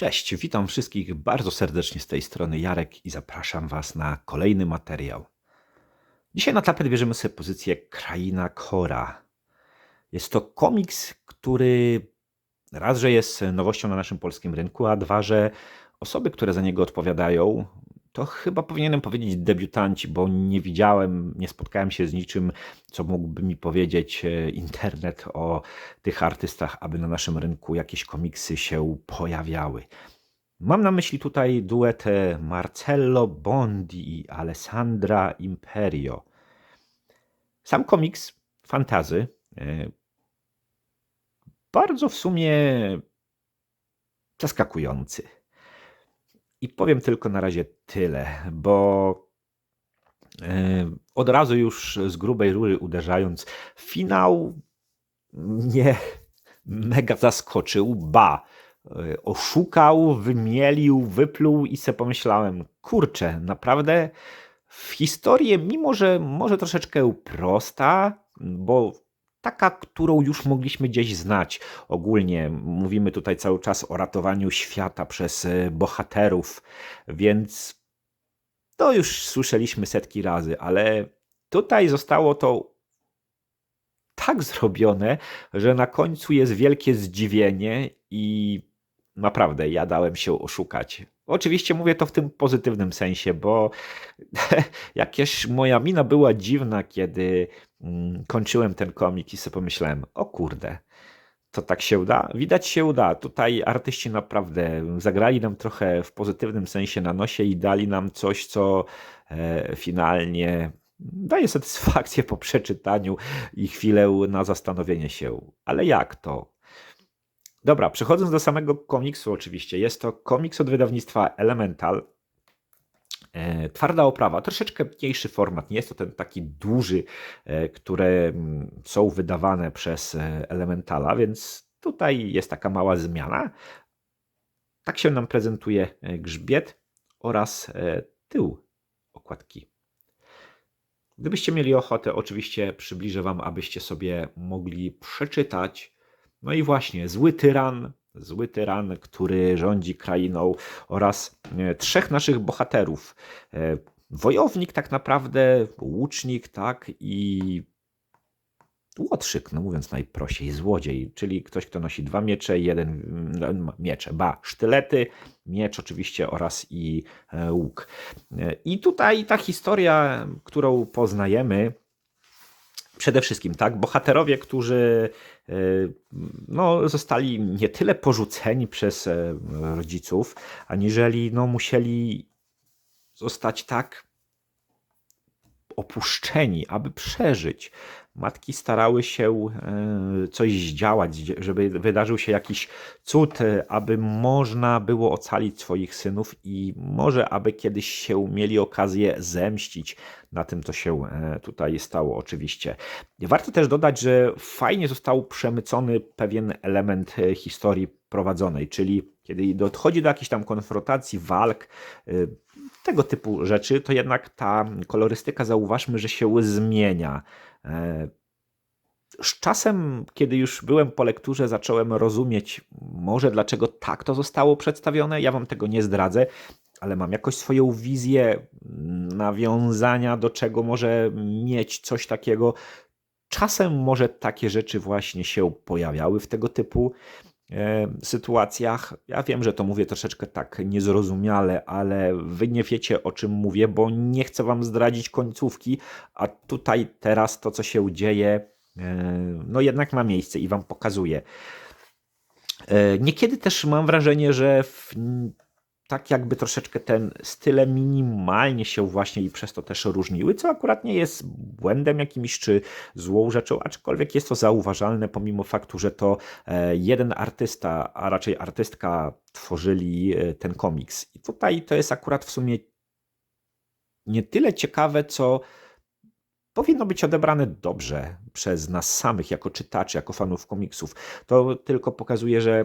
Cześć, witam wszystkich bardzo serdecznie z tej strony Jarek i zapraszam Was na kolejny materiał. Dzisiaj na tapet bierzemy sobie pozycję Kraina Kora. Jest to komiks, który raz, że jest nowością na naszym polskim rynku, a dwa, że osoby, które za niego odpowiadają, to chyba powinienem powiedzieć debiutanci, bo nie widziałem, nie spotkałem się z niczym, co mógłby mi powiedzieć e, internet o tych artystach, aby na naszym rynku jakieś komiksy się pojawiały. Mam na myśli tutaj duet Marcello Bondi i Alessandra Imperio. Sam komiks fantazy, e, bardzo w sumie zaskakujący. I powiem tylko na razie tyle, bo e, od razu już z grubej rury uderzając, finał mnie mega zaskoczył, ba, e, oszukał, wymielił, wypluł i se pomyślałem, kurczę, naprawdę w historię, mimo że może troszeczkę prosta, bo taka, którą już mogliśmy gdzieś znać. Ogólnie mówimy tutaj cały czas o ratowaniu świata przez e, bohaterów, więc to już słyszeliśmy setki razy, ale tutaj zostało to tak zrobione, że na końcu jest wielkie zdziwienie i naprawdę ja dałem się oszukać. Oczywiście mówię to w tym pozytywnym sensie, bo jakieś moja mina była dziwna, kiedy kończyłem ten komik i sobie pomyślałem, o kurde, to tak się uda? Widać się uda. Tutaj artyści naprawdę zagrali nam trochę w pozytywnym sensie na nosie i dali nam coś, co e, finalnie daje satysfakcję po przeczytaniu i chwilę na zastanowienie się. Ale jak to? Dobra, przechodząc do samego komiksu, oczywiście, jest to komiks od wydawnictwa Elemental. E, twarda oprawa, troszeczkę mniejszy format, nie jest to ten taki duży, e, które mm, są wydawane przez e, Elementala, więc tutaj jest taka mała zmiana. Tak się nam prezentuje grzbiet oraz tył okładki. Gdybyście mieli ochotę, oczywiście przybliżę Wam, abyście sobie mogli przeczytać no i właśnie, zły tyran, zły tyran, który rządzi krainą oraz e, trzech naszych bohaterów. E, wojownik tak naprawdę, łucznik, tak i łotrzyk, no mówiąc najprościej, złodziej, czyli ktoś, kto nosi dwa miecze, jeden no, miecze, ba, sztylety, miecz oczywiście oraz i e, łuk. I tutaj ta historia, którą poznajemy, przede wszystkim, tak, bohaterowie, którzy no, zostali nie tyle porzuceni przez e, rodziców, aniżeli no, musieli zostać tak opuszczeni, aby przeżyć. Matki starały się e, coś zdziałać, żeby wydarzył się jakiś cud, e, aby można było ocalić swoich synów i może aby kiedyś się mieli okazję zemścić na tym, co się e, tutaj stało, oczywiście. Warto też dodać, że fajnie został przemycony pewien element historii prowadzonej, czyli kiedy dochodzi do jakiejś tam konfrontacji, walk, tego typu rzeczy, to jednak ta kolorystyka, zauważmy, że się zmienia. E, z czasem, kiedy już byłem po lekturze, zacząłem rozumieć, może dlaczego tak to zostało przedstawione. Ja wam tego nie zdradzę, ale mam jakoś swoją wizję nawiązania do czego może mieć coś takiego. Czasem może takie rzeczy właśnie się pojawiały w tego typu sytuacjach. Ja wiem, że to mówię troszeczkę tak niezrozumiale, ale wy nie wiecie o czym mówię, bo nie chcę wam zdradzić końcówki, a tutaj teraz to, co się dzieje, e, no jednak ma miejsce i wam pokazuję. E, niekiedy też mam wrażenie, że w tak jakby troszeczkę ten style minimalnie się właśnie i przez to też różniły, co akurat nie jest błędem jakimś czy złą rzeczą, aczkolwiek jest to zauważalne pomimo faktu, że to e, jeden artysta, a raczej artystka tworzyli e, ten komiks. I tutaj to jest akurat w sumie nie tyle ciekawe, co powinno być odebrane dobrze przez nas samych, jako czytaczy, jako fanów komiksów. To tylko pokazuje, że e,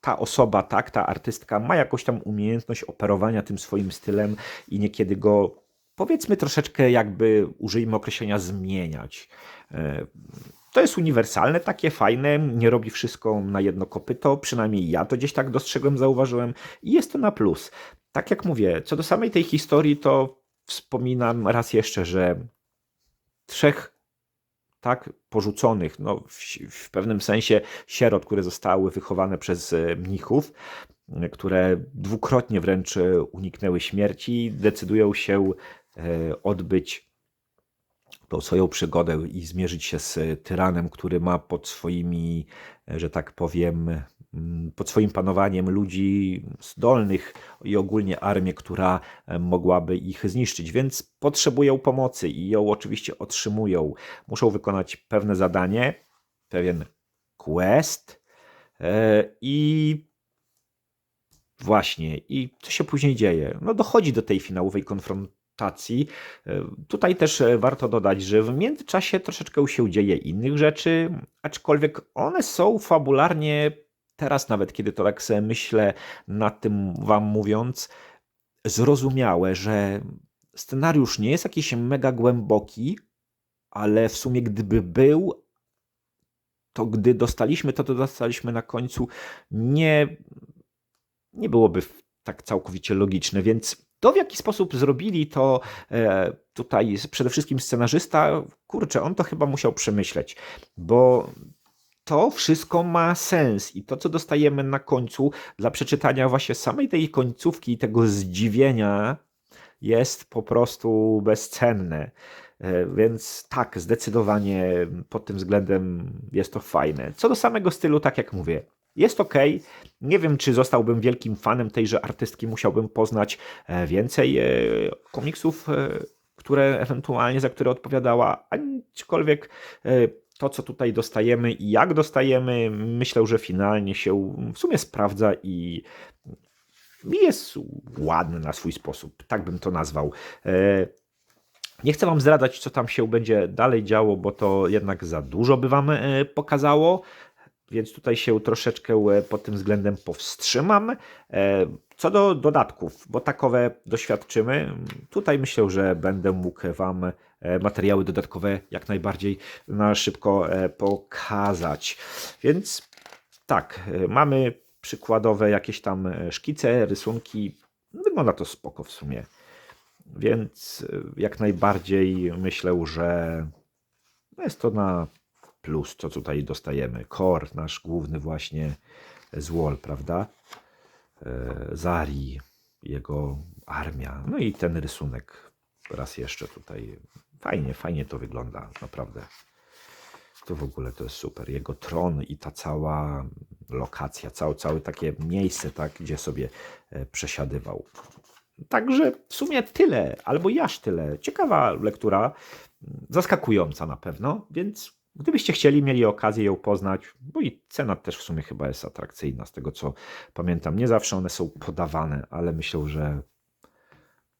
ta osoba, tak, ta artystka ma jakąś tam umiejętność operowania tym swoim stylem i niekiedy go powiedzmy troszeczkę jakby użyjmy określenia zmieniać. E, to jest uniwersalne, takie fajne, nie robi wszystko na jedno kopyto, przynajmniej ja to gdzieś tak dostrzegłem, zauważyłem i jest to na plus. Tak jak mówię, co do samej tej historii, to wspominam raz jeszcze, że trzech tak porzuconych, no w, w, pewnym sensie sierot, które zostały wychowane przez e, mnichów, e, które dwukrotnie wręcz e, uniknęły śmierci, decydują się odbyć tą swoją przygodę i zmierzyć się z tyranem, który ma pod swoimi, że tak powiem, Mm, pod swoim panowaniem ludzi zdolnych i ogólnie armię, która e, mogłaby ich zniszczyć, więc potrzebują pomocy i ją oczywiście otrzymują. Muszą wykonać pewne zadanie, pewien quest e, i właśnie, i co się później dzieje? No dochodzi do tej finałowej konfrontacji. E, tutaj też warto dodać, że w międzyczasie troszeczkę się dzieje innych rzeczy, aczkolwiek one są fabularnie teraz nawet, kiedy to tak sobie myślę nad tym wam mówiąc, zrozumiałe, że scenariusz nie jest jakiś mega głęboki, ale w sumie gdyby był, to gdy dostaliśmy to, to dostaliśmy na końcu, nie, nie byłoby tak całkowicie logiczne, więc to w jaki sposób zrobili to e, tutaj przede wszystkim scenarzysta, kurczę, on to chyba musiał przemyśleć, bo to wszystko ma sens i to, co dostajemy na końcu dla przeczytania właśnie samej tej końcówki, tego zdziwienia, jest po prostu bezcenne. E, więc tak, zdecydowanie pod tym względem jest to fajne. Co do samego stylu, tak jak mówię, jest ok. Nie wiem, czy zostałbym wielkim fanem tejże artystki, musiałbym poznać e, więcej e, komiksów, które ewentualnie za które odpowiadała, aczkolwiek to, co tutaj dostajemy i jak dostajemy, myślę, że finalnie się w sumie sprawdza i jest ładny na swój sposób. Tak bym to nazwał. E, nie chcę Wam zdradzać, co tam się będzie dalej działo, bo to jednak za dużo by Wam e, pokazało więc tutaj się troszeczkę e, pod tym względem powstrzymam. Co do dodatków, bo takowe doświadczymy, tutaj myślę, że będę mógł Wam E, materiały dodatkowe jak najbardziej na szybko e, pokazać. Więc tak, e, mamy przykładowe jakieś tam szkice, rysunki. Wygląda to spoko w sumie. Więc jak najbardziej myślę, że jest to na plus, co tutaj dostajemy. Core, nasz główny właśnie z Wall, prawda? Zari, jego armia. No i ten rysunek raz jeszcze tutaj Fajnie, fajnie to wygląda, naprawdę. To w ogóle to jest super. Jego tron i ta cała lokacja, całe, całe takie miejsce, tak, gdzie sobie e, przesiadywał. Także w sumie tyle, albo jaż tyle. Ciekawa lektura, zaskakująca na pewno, więc gdybyście chcieli, mieli okazję ją poznać, bo i cena też w sumie chyba jest atrakcyjna, z tego co pamiętam. Nie zawsze one są podawane, ale myślę, że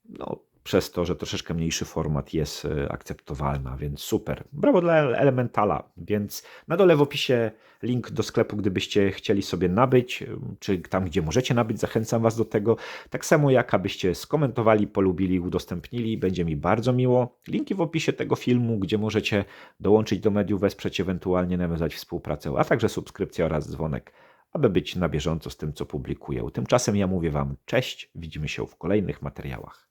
no, przez to, że troszeczkę mniejszy format jest e, akceptowalna, więc super. Brawo dla Elementala, więc na dole w opisie link do sklepu, gdybyście chcieli sobie nabyć, czy tam, gdzie możecie nabyć, zachęcam Was do tego. Tak samo jak abyście skomentowali, polubili, udostępnili, będzie mi bardzo miło. Linki w opisie tego filmu, gdzie możecie dołączyć do mediów, wesprzeć, ewentualnie nawiązać współpracę, a także subskrypcja oraz dzwonek, aby być na bieżąco z tym, co publikuję. Tymczasem ja mówię Wam cześć, widzimy się w kolejnych materiałach.